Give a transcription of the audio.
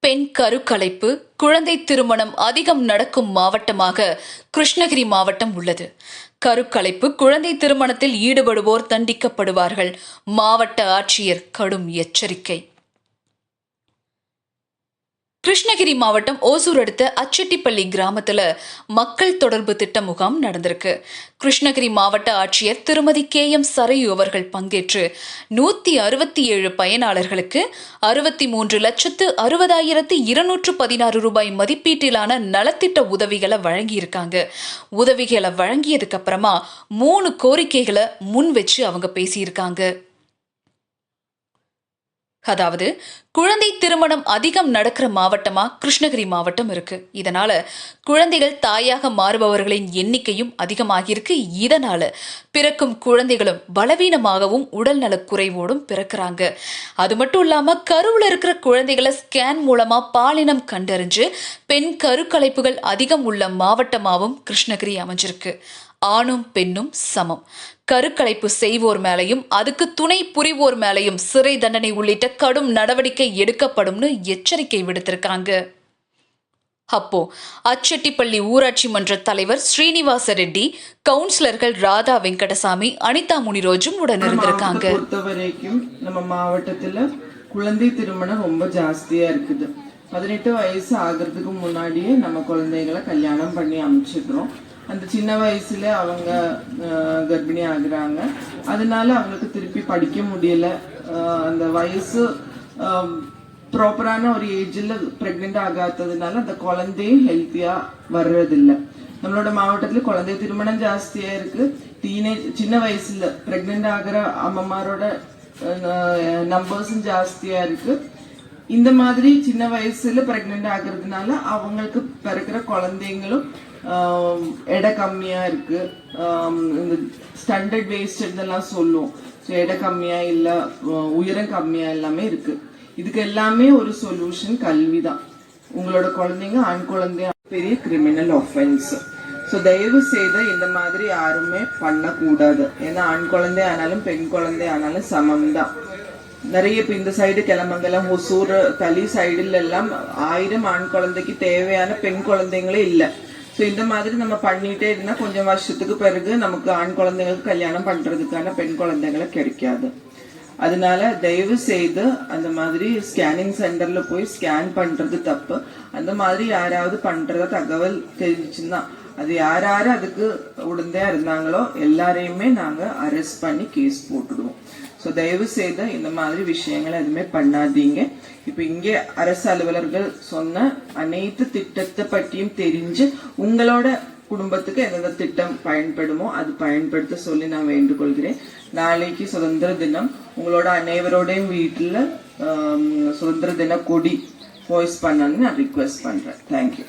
பெண் கருக்கலைப்பு குழந்தை திருமணம் அதிகம் நடக்கும் மாவட்டமாக கிருஷ்ணகிரி மாவட்டம் உள்ளது. கருக்கலைப்பு குழந்தை திருமணத்தில் ஈடுபடுவோர் தண்டிக்கப்படுவார்கள். மாவட்ட ஆட்சியர் கடும் எச்சரிக்கை. கிருஷ்ணகிரி மாவட்டம் ஓசூர் அடுத்த அச்செட்டிப்பள்ளி கிராமத்தில் மக்கள் தொடர்பு திட்ட முகாம் நடந்திருக்கு. கிருஷ்ணகிரி மாவட்ட ஆட்சியர் திருமதி கே எம் சரையு அவர்கள் பங்கேற்று நூத்தி அறுபத்தி ஏழு பயனாளர்களுக்கு அறுபத்தி மூன்று லட்சத்து அறுபதாயிரத்து இருநூற்று பதினாறு ரூபாய் மதிப்பீட்டிலான நலத்திட்ட உதவிகளை வழங்கியிருக்காங்க. உதவிகளை வழங்கியதுக்கு அப்புறமா மூணு கோரிக்கைகளை முன் வச்சு அவங்க பேசியிருக்காங்க. அதாவது குழந்தை திருமணம் அதிகம் நடக்கிற மாவட்டமா? கிருஷ்ணகிரி மாவட்டம் இருக்கு. இதனால குழந்தைகள் தாயாக மாறுபவர்களின் எண்ணிக்கையும் அதிகமாகியிருக்கு. இதனால பிறக்கும் குழந்தைகளும் பலவீனமாகவும் உடல்நலக் குறைவோடும் பிறக்கிறாங்க. அது மட்டும் இல்லாம கருவில் இருக்கிற குழந்தைகளை ஸ்கேன் மூலமா பாலினம் கண்டறிஞ்சு பெண் கருக்கலைப்புகள் அதிகம் உள்ள மாவட்டமாகவும் கிருஷ்ணகிரி அமைஞ்சிருக்கு. ஆணும் பெண்ணும் சமம். கருக்கலைப்பு செய்வோர் மேலையும் அதுக்கு துணை புரிவோர் மேலையும் சிறை தண்டனை உள்ளிட்ட கடும் நடவடிக்கை எடுக்கப்படும்னு எச்சரிக்கை விடுத்திருக்காங்க. அப்போ அச்செட்டிப்பள்ளி ஊராட்சி மன்ற தலைவர் ஸ்ரீனிவாச ரெட்டி கவுன்சிலர்கள் ராதா வெங்கடசாமி அனிதா முனிரோஜும் உடன் இருந்திருக்காங்க. பொறுத்த வரைக்கும் நம்ம மாவட்டத்துல குழந்தை திருமணம் ரொம்ப ஜாஸ்தியா இருக்குது. பதினெட்டு வயசு ஆகிறதுக்கு முன்னாடியே நம்ம குழந்தைகளை கல்யாணம் பண்ணி அமைச்சிடுறோம். அந்த சின்ன வயசுல அவங்க கர்ப்பிணி ஆகுறாங்க. அதனால அவங்களுக்கு திருப்பி படிக்க முடியல. அந்த வயசு Um, ப்ராப்பரான ஒரு ஏஜில் ப்ரெக்னென்ட் ஆகாததுனால அந்த குழந்தையும் ஹெல்த்தியாக வர்றதில்லை. நம்மளோட மாவட்டத்தில் குழந்தை திருமணம் ஜாஸ்தியாக இருக்கு. டீனேஜ் சின்ன வயசில் ப்ரெக்னெண்ட் ஆகிற அம்மமாரோட நம்பர்ஸும் uh, ஜாஸ்தியாக இருக்கு. இந்த மாதிரி சின்ன வயசில் பிரெக்னென்ட் ஆகிறதுனால அவங்களுக்கு பிறக்கிற குழந்தைங்களும் um, எடை கம்மியாக இருக்கு. Um, இந்த ஸ்டாண்டர்ட் வேஸ்ட் இதெல்லாம் சொல்லுவோம். ஸோ எடை கம்மியாக இல்லை உயரம் கம்மியாக எல்லாமே இருக்குது இதுக்கு எல்லாமே ஒரு சொல்யூஷன் கல்வி தான் உங்களோட குழந்தைங்க ஆண் குழந்தைய பெரிய கிரிமினல் ஒஃபென்ஸ் ஸோ தயவு செய்து இந்த மாதிரி யாருமே பண்ணக்கூடாது. ஏன்னா ஆண் குழந்தை ஆனாலும் பெண் குழந்தை ஆனாலும் சமம் தான் நிறைய இப்போ இந்த சைடு கிளம்பங்கெல்லாம் ஒசூர் தளி சைடுல எல்லாம் ஆயிரம் ஆண் குழந்தைக்கு தேவையான பெண் குழந்தைங்களே இல்லை. ஸோ இந்த மாதிரி நம்ம பண்ணிட்டே இருந்தால் கொஞ்சம் வருஷத்துக்கு பிறகு நமக்கு ஆண் குழந்தைங்களுக்கு கல்யாணம் பண்றதுக்கான பெண் குழந்தைங்களை கிடைக்காது. அதனால தயவு செய்து அந்த மாதிரி ஸ்கேனிங் சென்டர்ல போய் ஸ்கேன் பண்றது தப்பு. அந்த மாதிரி யாராவது பண்றத தகவல் தெரிஞ்சுச்சுன்னா அது யார் யார் அதுக்கு உடந்தையா இருந்தாங்களோ எல்லாரையுமே நாங்க அரெஸ்ட் பண்ணி கேஸ் போட்டுடுவோம். ஸோ தயவு செய்து இந்த மாதிரி விஷயங்களை எதுவுமே பண்ணாதீங்க. இப்போ இங்கே அரசு அலுவலர்கள் சொன்ன அனைத்து திட்டத்தை பற்றியும் தெரிஞ்சு உங்களோட குடும்பத்துக்கு எந்தெந்த திட்டம் பயன்படுமோ அது பயன்படுத்த சொல்லி நான் வேண்டுகொள்கிறேன். நாளைக்கு சுதந்திர தினம். உங்களோட அனைவரோடையும் வீட்டில் சுதந்திர தின கொடி வாய்ஸ் பண்ணணும்னு நான் ரிக்வெஸ்ட் பண்றேன் தேங்க்யூ